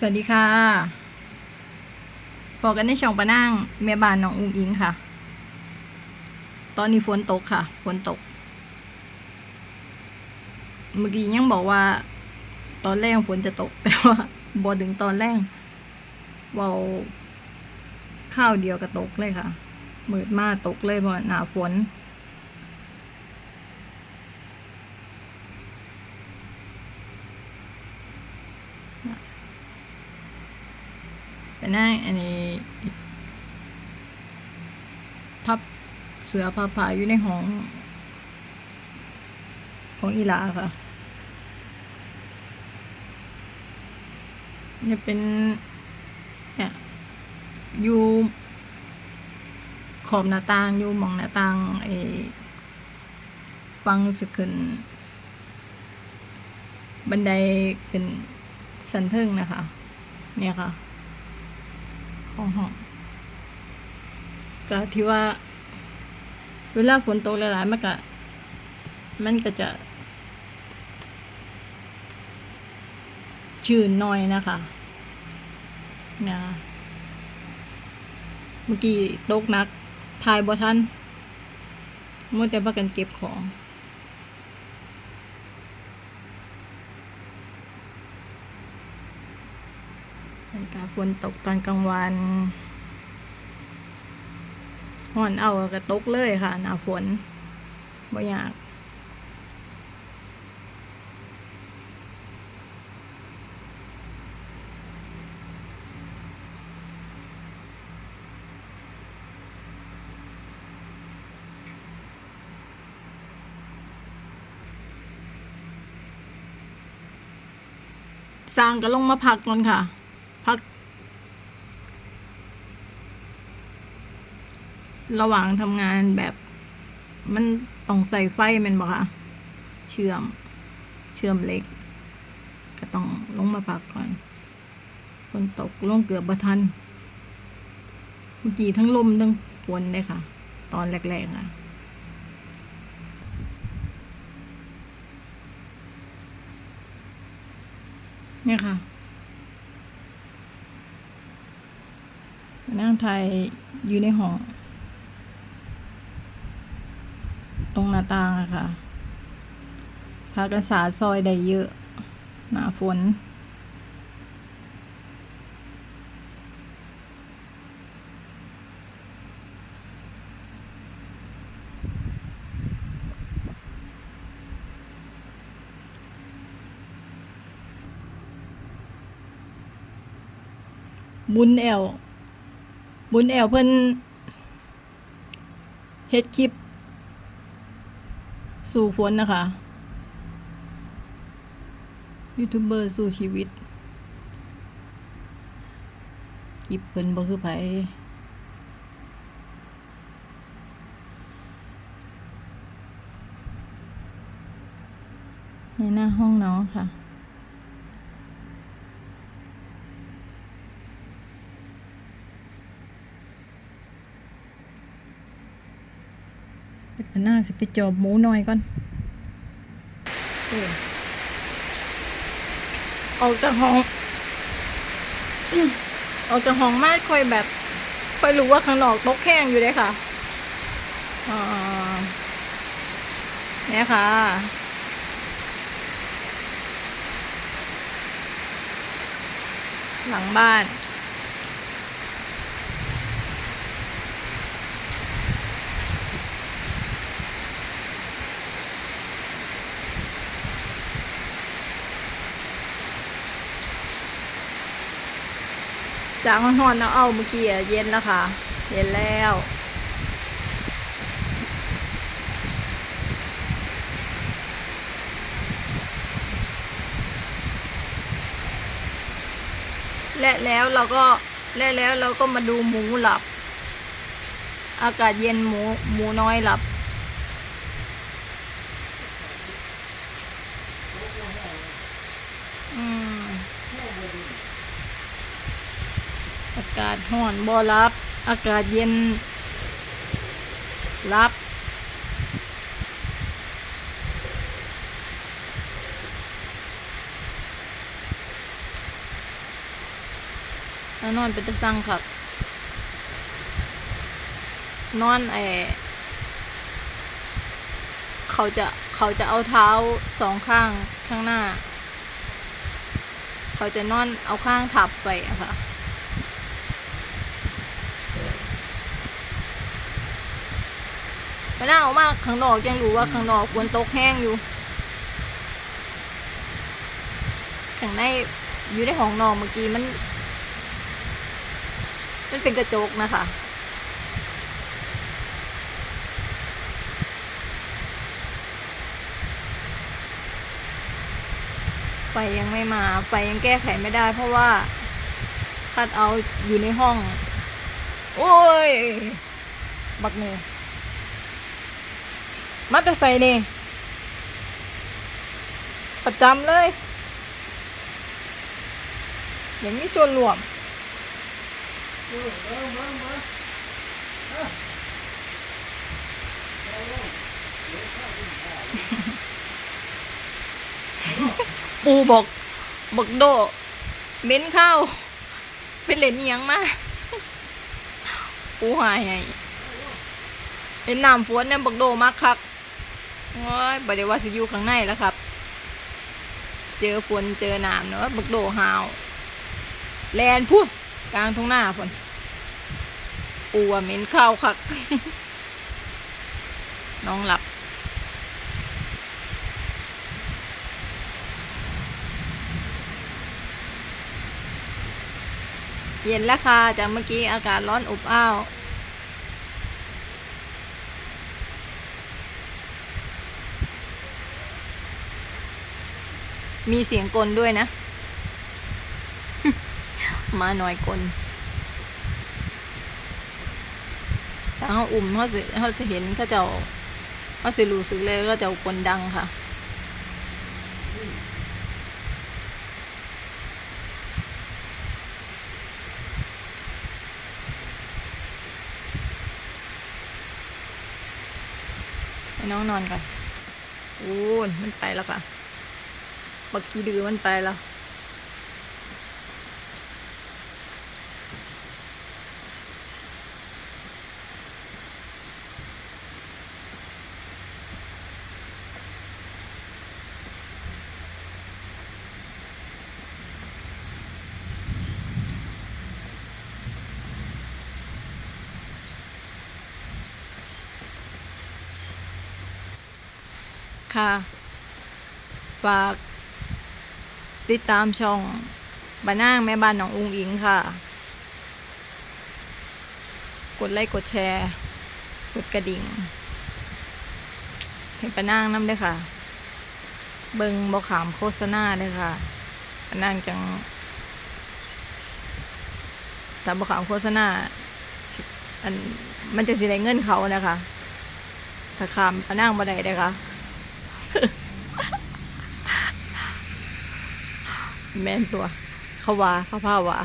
สวัสดีค่ะพอกันในช่องปะนั่งแม่บ้านน้องอุ้งอิงค่ะ ตอนนี้ฝนตกค่ะ ฝนตก เมื่อกี้ยังบอกว่า ตอนแรกฝนจะตก แต่ว่าบอถึงตอนแรกเบาข้าวเดียวก็ตกเลยค่ะมืดมากตกเลยเพราะหนาฝน นั่งอันนี้พับเสือผาผาอยู่ในห้อง ของอีหลาค่ะเนี่ยเป็นเนี่ยอยู่ขอบหน้าต่างอยู่มองหน้าต่างไอ้ฟังสึกขึ้น บันไดขึ้นสันเทิงนะคะ เนี่ยค่ะ ของหอก็ที่ว่า เวลาฝนตกหลายๆมันก็มันก็จะ ชื้นหน่อยนะคะนะเมื่อกี้ตกหนักทายบ่ทันมัวแต่พากันเก็บของ บรรยากาฝนตกตอนกลางวันห่อนเอากระตกเลยค่ะ หนาฝนบ่อยากสร้างก็ลงมาพักก่อนค่ะ พัก ระหว่างทำงานแบบ มันต้องใส่ไฟมันบอกค่ะเชื่อม เชื่อมเล็ก ก็ต้องลงมาพักก่อนฝนตกลงเกือบบทันเมื่อกี้ทั้งลมทั้งฝนเลยค่ะ ตอนแรกๆอะเนี่ยค่ะนั่งไทยอยู่ในห้อง ตรงหน้าต่างอะค่ะ พากันสาซอยได้เยอะ หนาฝน บุญแอวบุญแอวเพิ่นเฮ็ดคลิป สู่ฝนนะคะยูทูบเบอร์สู่ชีวิตคลิบเพิ่นบ่คือไผในหน้าห้องน้องค่ะ เดี๋ยวหน้าสิไปจอบหมูหน่อยก่อนเออกจากห้องออออกจากห้องไมาค่อยแบบค่อยรู้ว่าข้างนอกตกแห้งอยู่เลยค่ะเนี่ยค่ะหลังบ้าน จากห้อนๆเอาเอาเมื่อกี้เย็นแล้วค่ะ เย็นแล้วและแล้วเราก็และแล้วเราก็มาดูหมูหลับ อากาศเย็นหมูหมูน้อยหลับ อืม อากาศห้อนบ่รับ อากาศเย็น รับ แล้วนอนเป็นตะสั่งครับ นอนไอเขาจะเขาจะเอาเท้าสองข้างข้างหน้า เขาจะนอนเอาข้างทับไปอะค่ะ ไปนั่งออกมาข้างนอกยังรู้ว่าข้างนอกฝนตกแห้งอยู่ข้างในอยู่ในห้องนอนเมื่อกี้มัน มันเป็นกระจกนะคะไฟยังไม่มาไฟยังแก้ไขไม่ได้ เพราะว่าคัดเอาอยู่ในห้อง โอ้ย บักเน มาแต่ใส่นี่ ประจำเลยอย่างนี้ส่วนรวมปูบอกบอกโดเม้นข้าวเป็นเหรียญเอียงมาปูหายไงเป็นน้ำฝนเนี่ยบอกโดมากครับ โอ้ยบไดว่าสิอยู่ข้างในแล้วครับ เจอฝนเจอน้ำเนาะบักโดหาว แลนพูดกลางทุ่งหน้าฝนปูว่าเหม็นข้าวคัก น้องหลับ เย็นแล้วค่ะจากเมื่อกี้อากาศร้อนอบอ้าว มีเสียงกลด้วยนะ มาหน่อยกลถ้าเขาอุ่มเขาจะเขาจะเห็นเขาจะเขาสิรู้สึกเลยก็จะกลดังค่ะให้น้องนอนก่อนโอ้มันไปแล้วค่ะ บักกี้ดือมันไปแล้วค่ะฝาก ติดตามช่องบ้านนางแม่บ้านหนองอุงอิงค่ะ กดไลค์กดแชร์ กดกระดิ่งให้ป้านางน้ำได้ค่ะ เบิงบอขามโฆษณาได้ค่ะป้านางจังถ้าบอขามโฆษณาอันมันจะสิได้เงินเขานะคะถ้าขามป้านางบ่ได้เลยค่ะ แม่นตัว เขาว่าเขาพาว่า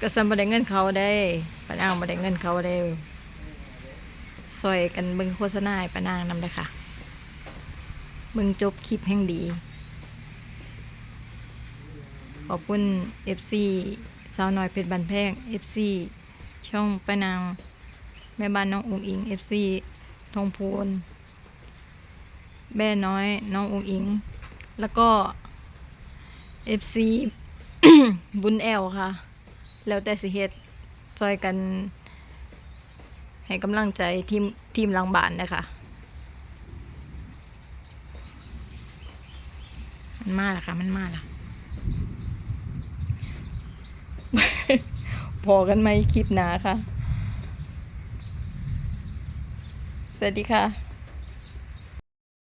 ก็สันบ่ได้เงินเขาได้ปานางบ่ได้เงินเขาได้ซอยกันเบิ่งโฆษณาให้ปานางนำได้ค่ะเบิ่งจบคลิปแห่งดี ขอบคุณ FC สาวน้อยเพชรบันแพง FC ช่องปานาง แม่บ้านน้องอุงอิง FC ทองพูนแม่น้อยน้องอุงอิง แล้วก็ FC บุญแอลค่ะ แล้วแต่สิเฮ็ดซอยกัน ให้กำลังใจทีมทีมลังบานนะคะมันมาล้วค่ะ มันมาล้วพอกันไหมคลิปหนาค่ะ สวัสดีค่ะ